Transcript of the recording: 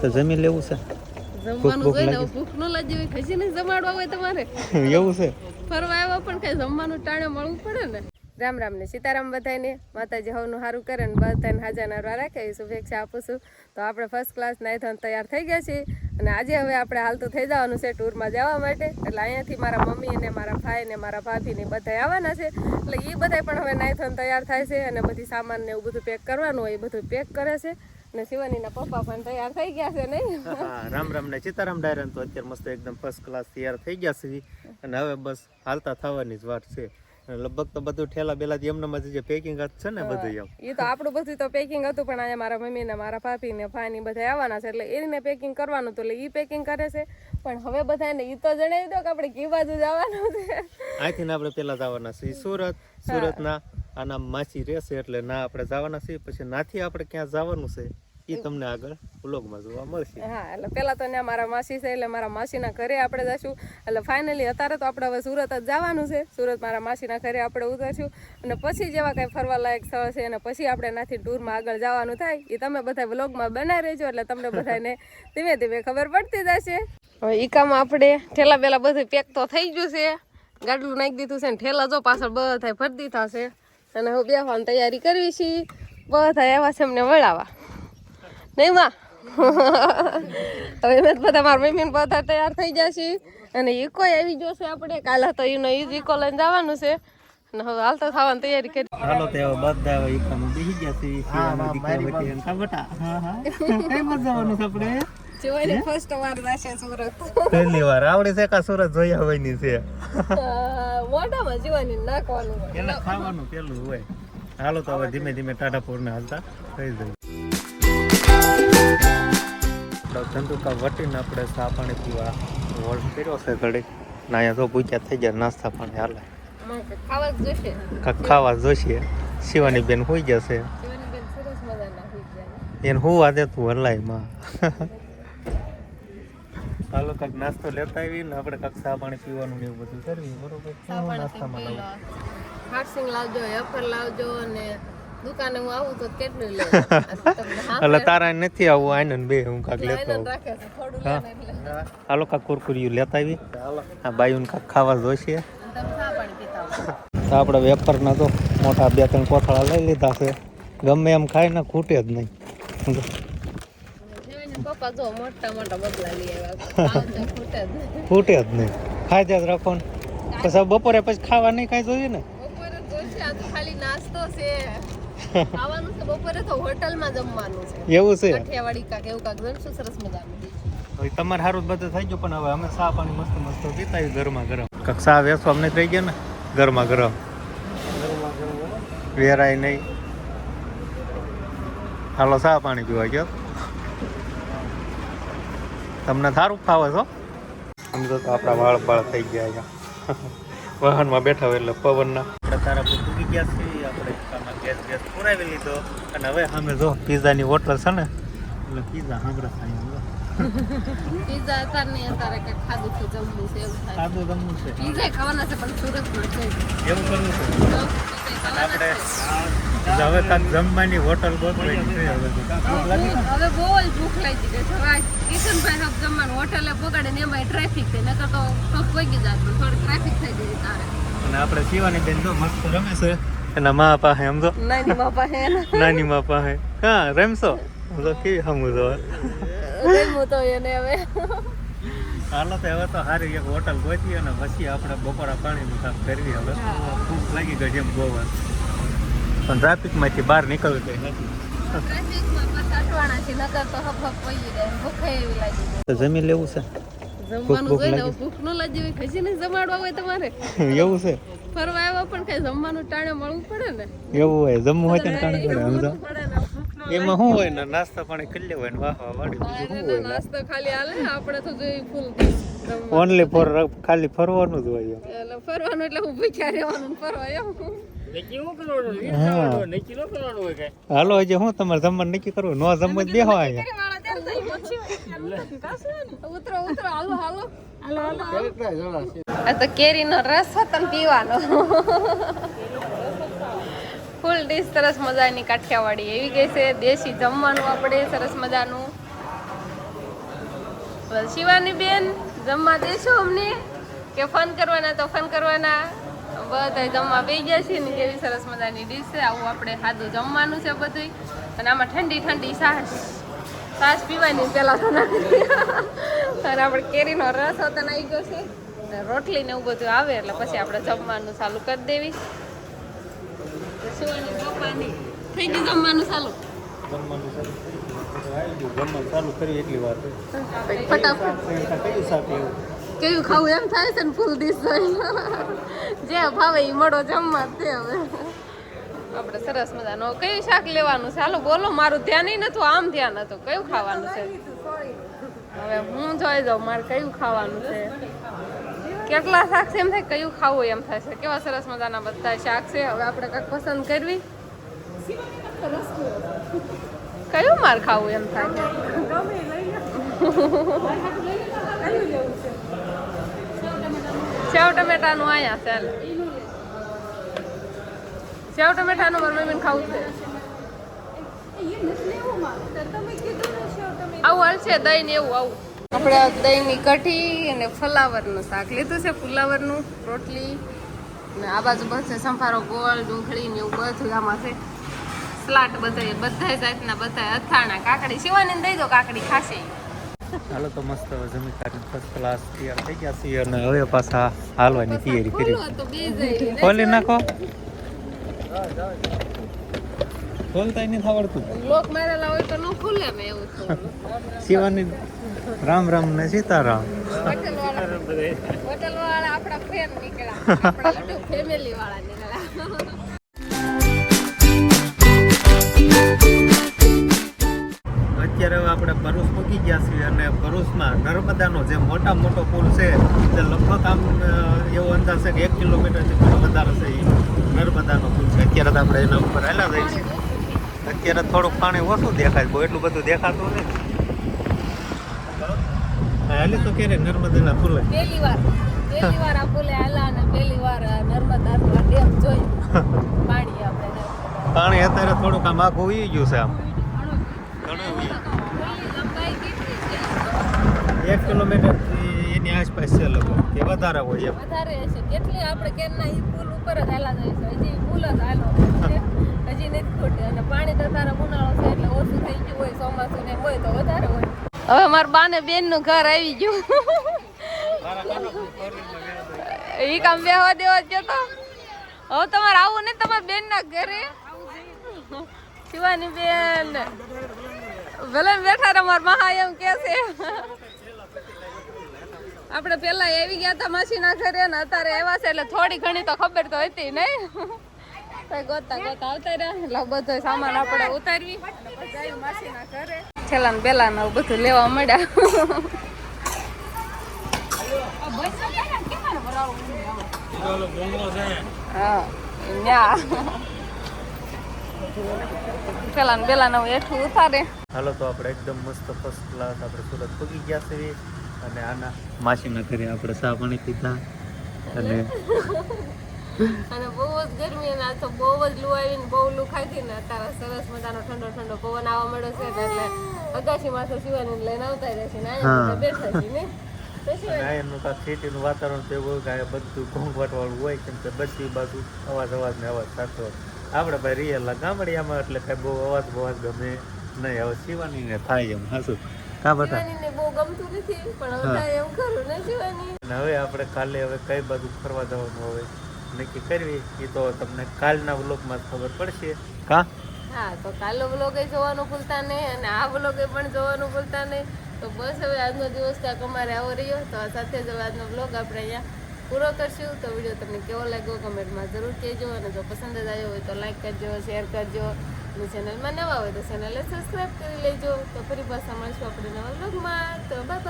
તો જમી લેવું છે? જમવાનું જોઈને લાગી? ભૂખ ન લાગી હોય ખસી નહીં જમાડવા હોય તમારે. એવું છે? ફરવા આવ્યા પણ કઈ જમવાનું ટાણે મળવું પડે ને. રામ રામ ને સીતારામ બધાને માતાજી હવનું સારું કરે ને બધાને હાજર નારવા રાખે. એ શુભેચ્છા આપું છું. તો આપણે ફર્સ્ટ ક્લાસ નાયથોન તૈયાર થઈ ગયા છીએ. અને આજે હવે આપણે હાલતું થઈ જવાનું છે ટૂરમાં જવા માટે. એટલે અહીંયાથી મારા મમ્મી અને મારા ભાઈ ને મારા ભાભી ને બધા આવવાના છે. એટલે એ બધા પણ હવે નાયથોન તૈયાર થાય છે અને બધી સામાન ને એવું બધું પેક કરવાનું હોય એ બધું પેક કરે છે. અને શિવાનીના પપ્પા પણ તૈયાર થઈ ગયા છે નહીં હા રામ રામ ને સીતારામ ડાયરન તો અત્યારે મસ્ત એકદમ ફર્સ્ટ ક્લાસ તૈયાર થઈ ગયા છે. અને હવે બસ હાલતા થવાની જ વાત છે. લગભગ તો બધું ઠેલા બેલા એમનામાં જે પેકિંગ છે ને બધું એમ. એ તો આપણું બધું તો પેકિંગ હતું પણ અહીંયા મારા મમ્મી ને મારા ભાભી ને ફાની બધા આવવાના છે એટલે એને પેકિંગ કરવાનું હતું એટલે એ પેકિંગ કરે છે. પણ હવે બધાને એ તો જણાવી દો કે આપણે કી બાજુ જવાનું છે. અહીંથી આપણે પેલા જવાના છે સુરત. સુરતના આના માસી રહેશે એટલે ના આપણે જવાના છીએ પછી નાથી આપણે ક્યાં જવાનું છે? એ તમને આગળ વ્લોગમાં જોવા મળશે. હા, એટલે પેલા તો ત્યાં મારા માસી છે, એટલે મારા માસીના ઘરે આપણે જશું. એટલે ફાઇનલી અત્યારે તો આપણે હવે સુરત જ જવાનું છે. સુરત મારા માસીના ઘરે આપણે ઉતરશું. અને પછી જેવા કંઈ ફરવા લાયક સ્થળ છે, અને પછી આપણે નાથી ટૂરમાં આગળ જવાનું થાય, એ તમે બધા વ્લોગમાં બનાવી રહેજો, એટલે તમને બધાને ધીમે ધીમે ખબર પડતી જશે. હવે ઈકામાં આપણે ઠેલા પહેલાં બધું પેક તો થઈ ગયું છે. ગાડલું નાખી દીધું છે ને ઠેલા જો પાછળ બધા ફરતી થશે અને હવે બેસવાની તૈયારી કરવી છીએ બધા એવા છે અમને વળાવા. નહીં માં? હવે મેં બધા મારા મમ્મી બધા તૈયાર થઈ જશે અને ઈકો આવી જોશે આપણે? કાલે તો એનો ઈ ઈકો લઈને જવાનું છે. અને હવે હાલતા થવાની તૈયારી કરી. હાલો તે બધા હવે ઈકામાં બેસી ગયા છે દીકરા બેટા હા હા. કઈ માં જવાનું છે આપણે? જોઈને ફર્સ્ટ વાર જશે સુરત. પહેલી વાર. આવડે છે કા સુરત જોયા આવવાની છે? મોઢામાં જીવાની નાખવાનું. હોય. ખાવાનું પેલું હોય. હાલો તો હવે ધીમે ધીમે ટાટાપુર ને હાલતા. થઈ જાય ધંધુકા વટીને આપણે ચા પાણી પીવા વોલ કર્યો છે ઘડી. ના અહીંયા તો પૂછ્યા થઈ ગયા નાસ્તા પાણી હાલે. ખાવા જોશે. શિવાની બેન હોઈ જશે એને હું વાદે તું હલાયમાં? ચાલો કાંઈક નાસ્તો લેતા આવી ને આપણે કાંઈક ચા પાણી પીવાનું ને એવું બધું કરવી બરોબર? નાસ્તામાં લાવું. લાવજો વેફર લાવજો અને દુકાને હું આવું તો કેટલું લે? એટલે તારા નથી આવું આનંદ બે હું કાંક લેતો હાલો કાક કુરકુરિયું લેતા આવી. હા બાયું કાક ખાવા જોઈશે. તો આપણે વેપારના તો મોટા બે ત્રણ કોથળા લઈ લીધા છે. ગમે એમ ખાય ને ખૂટે જ નહીં. જીવાના પપ્પા જો મોટા મોટા બગલા લઈ આવ્યા ખાવા તો ખૂટે જ નહીં. ખૂટે જ ખાઈ જ રાખો ને પછી બપોરે પછી ખાવા નહીં કાંઈ જોઈએ ને? બપોરે જોઈશે આ તો ખાલી નાસ્તો છે. ખાવાનું છે બપોરે તો હોટલમાં જમવાનું છે. એવું છે? કાઠિયાવાડી કાક એવું કાક જમશું સરસ મજાનું. હવે તમારે સારું બધું થઈ ગયું પણ હવે અમે સા પાણી મસ્ત મસ્ત પીતા ગરમા ગરમ. કાંક સા વેસો અમને થઈ ગયા ને ગરમા ગરમ. વેરાય નહીં. હાલો સા પાણી પીવા ગયો. તમને સારું ફાવે છો સમજો તો આપણા વાળ બાળ થઈ ગયા અહીંયા વાહનમાં બેઠા હોય એટલે પવનના. તારા બધું પૂગી ગયા આમાં ગેસ ગેસ પુરાવી લીધો અને હવે સામે જો પીઝાની હોટલ છે ને એટલે પીઝા સાંભળે ખાઈ પીઝા અત્યારે નહીં અત્યારે ખાધું છે જમવું છે એવું થાય. સાદું ગમવું છે. પીઝા ખાવાના છે પણ સુરતમાં છે. એવું કરવું છે? આપણે હવે કાંઈક જમવાની હોટલ ગોતવાની છે હવે છે. બહુ જ ભૂખ લાગી ગઈ છે કિશનભાઈ હબ જમવાનું હોટલે પગાડે ને એમાં ટ્રાફિક થઈ નકર તો પગ પગી જાત થોડી ટ્રાફિક થઈ ગઈ તારે. અને આપણે શિવાની બેન તો મસ્ત રમે છે. એના મા પાસે એમ તો? નાની બાપા હે નાની મા પાસે. હા રમશો હું તો કેવી હમું તો. ગમ્યું તો એને હવે. હાલો તો હવે તો સારી એક હોટલ ગોતી અને પછી આપણે બપોરા પાણીનું કામ કરવી હવે. ભૂખ લાગી ગઈ એમ ગોવા પણ ટ્રાફિકમાંથી બહાર નીકળવું કઈ નથી. ટ્રાફિકમાં પાછા અટવાણા છે નકર તો હપ હપ પડી જાય. ભૂખે એવી લાગી ગઈ તો જમી લેવું છે? જમવાનું જોઈને. ભૂખ ન લાગી. હોય નહીં જમાડવા હોય તમારે. એવું છે. ફરવા આવ્યા પણ કઈ જમવાનું ટાણે મળવું પડે ને? એવું હોય જમવું હોય તો ટાણે પડે સમજો? એમાં શું હોય ને નાસ્તો પાણી કરી લેવાય ને વાહ વાળી બીજું શું હોય નાસ્તો ખાલી હાલે આપણે તો જોઈ ફૂલ ઓનલી ફોર ખાલી ફરવાનું જ હોય એટલે ફરવાનું એટલે હું ભૂખ્યા રહેવાનું ફરવા એવું હા. હાલો હજી હું તમારે જમવાનું નક્કી કરવું નો જમવા બેહો ઉતરો ઉતરો હાલો હાલો. આ તો કેરીનો રસ હતો પીવાનો. ફૂલ ડીશ સરસ મજાની કાઠિયાવાડી એવી ગઈ છે, દેશી જમવાનું આપણે સરસ મજાનું. શિવાની બેન જમવા દેશો અમને? કે ફન કરવાના તો ફન કરવાના. બધા જમવા બે ગયા છે ને કેવી સરસ મજાની ડીશ છે, આવું આપણે સાદું જમવાનું છે બધું અને આમાં ઠંડી ઠંડી છાશ. સાસ પીવાની પેલા તો અને આપણે કેરીનો રસ હતો આવી ગયો છે. રોટલી ને એવું બધું આવે એટલે પછી આપણે જમવાનું ચાલુ કરી દેવી. તો શિવાની પપ્પાની થઈ ગયું જમવાનું ચાલુ જમવાનું ચાલુ થઈ ગયું. આવી ગયું. જમવાનું ચાલુ કરી એટલી વાર ફટાફટ કયું શાક લેવું કેવું ખાવું એમ થાય છે ને ફૂલ ડીશ જે ભાવે એ મળો જમવા તે હવે. આપણે સરસ મજાનો. કયું શાક લેવાનું છે? હાલો બોલો મારું ધ્યાન નતું આમ ધ્યાન હતું. કયું ખાવાનું છે? હવે હું જોઈ જાઉં મારે કયું ખાવાનું છે? કેટલા શાક છે એમ થાય કયું ખાવું એમ થાય છે કેવા સરસ મજાના બધા શાક છે હવે આપણે કંઈક પસંદ કરવી કયું માર ખાવું એમ થાય સેવ ટમેટાનું આયા ચાલ સેવ ટમેટાનું મારું મમ્મીને ખાવું છે આવું હાલ છે દહીં ને એવું આવું આપણે દહીંની કઢી અને ફ્લાવરનું શાક લીધું છે ફુલાવરનું રોટલી ને આ બાજુ બસ છે સંભારો ગોળ ડુંગળી ને એવું બધું આમાં છે. સ્લાટ બધા બધા જાતના બધા અથાણા કાકડી શિવાની દઈ દો કાકડી ખાશે. હાલો તો મસ્ત જમી કાઢીને ફર્સ્ટ ક્લાસ તૈયાર થઈ ગયા છીએ અને હવે પાછા હાલવાની તૈયારી કરી ખોલી નાખો. ખોલતા નથી આવડતું. લોક મારેલા હોય તો ન ખુલે મે એવું થોડું શિવાની રામ રામ ને સીતારામ. હોટલ વાળા હોટલ વાળા આપણા ફ્રેન્ડ નીકળ્યા. આપણા યુટ્યુબ ફેમિલી વાળા નીકળ્યા. અત્યારે આપણે ભરૂચ મૂકી ગયા છીએ અને ભરૂચમાં નર્મદાનો જે મોટા મોટો પુલ છે તે લગભગ આમ એવો અંદાજ છે કે એક કિલોમીટરથી પણ વધારે છે એ નર્મદાનો પુલ. છે અત્યારે તો આપણે એના ઉપર આવેલા જાય છે અત્યારે થોડુંક પાણી ઓછું દેખાય બહુ એટલું બધું દેખાતું નથી. હાલે તો ક્યારે નર્મદાના પુલે પહેલી વાર પહેલી વાર આ પુલે આલા અને પહેલી વાર આ ડેમ જોયું પાણી આપણે પાણી અત્યારે થોડુંક આમ આખું ઉઈ ગયું છે આમ. એક કિલોમીટર એની આસપાસ છે લગભગ કે વધારે હોય એમ. વધારે હશે. કેટલી આપણે કેરના ઈ ઉપર જ હાલા જાય છે. હજી ફૂલ જ હાલો હજી નથી ખોટી. અને પાણી તો તારા ઉનાળો છે એટલે ઓછું થઈ ગયું હોય, ચોમાસું ને હોય તો વધારે હોય. હવે મારા બાને બેનનું ઘર આવી ગયું. એ કામ બેહવા દેવા જતો હવે તમારે આવું ને તમારા બેન ના ઘરે? શિવાની બેન. ભલે બેઠા રે મારા મહા એમ કે છે. આપણે પેલા એવી ગયા હતા માસીના ઘરે ને અત્યારે આવ્યા છે એટલે થોડી ઘણી તો ખબર તો હતી નહીં ગોતા ગોતા આવતા એટલે બધો સામાન આપણે ઉતારવી પેલા ને બધું લેવા મળ્યા. હા, ન્યા. ને પેલા ને એઠું ઉતારે તો આપણે એકદમ મસ્ત ફર્સ્ટ ક્લાસ આપણે સુરત પગી ગયા છીએ. અને આના માસીના ઘરે આપણે ચા પાણી પીધા અને અને બહુ જ ગરમી અને તો બહુ જ લુ આવીને બહુ લુ ખાધી ને અત્યારે સરસ મજાનો ઠંડો ઠંડો પવન આવવા મળ્યો છે ને એટલે અગાશીમાં તો શિવાની લઈને આવતા રહેશે ને અહીંયા હા. બધા બેઠા છીએ ને તો કાંઈક ખેતીનું વાતાવરણ તો એવું હોય બધું ઘોંઘાટ હોય કેમ કે બધી બાજુ અવાજ અવાજ ને અવાજ થતો. આપણે ભાઈ રિયલના ગામડિયામાં એટલે કાંઈ બહુ અવાજ બવાજ ગમે નહીં હવે શિવાની ને થાય એમ હાસું કા બટા બહુ ગમતું નથી પણ હવે એમ ખરું ને શિવાની? હવે આપણે કાલે હવે કઈ બાજુ ફરવા જવાનું હવે નક્કી કરવી? એ તો તમને કાલના વ્લોગમાં ખબર પડશે. કા? હા તો કાલો વ્લોગે જોવાનું ભૂલતા નહીં અને આ વ્લોગે પણ જોવાનું ભૂલતા નહીં. તો બસ હવે આજનો દિવસ અમારે આવો રહ્યો તો આ સાથે જ હવે આજનો વ્લોગ આપણે અહીંયા પૂરો કરશું. તો વીડિયો તમને કેવો લાગ્યો કમેન્ટમાં જરૂર કહેજો અને જો પસંદ જ આવ્યો હોય તો લાઈક કરજો શેર કરજો. અને ચેનલમાં નવા હોય તો ચેનલને સબસ્ક્રાઈબ કરી લેજો. તો ફરી પાછા મળશું આપણે નવા વ્લોગમાં તો બાય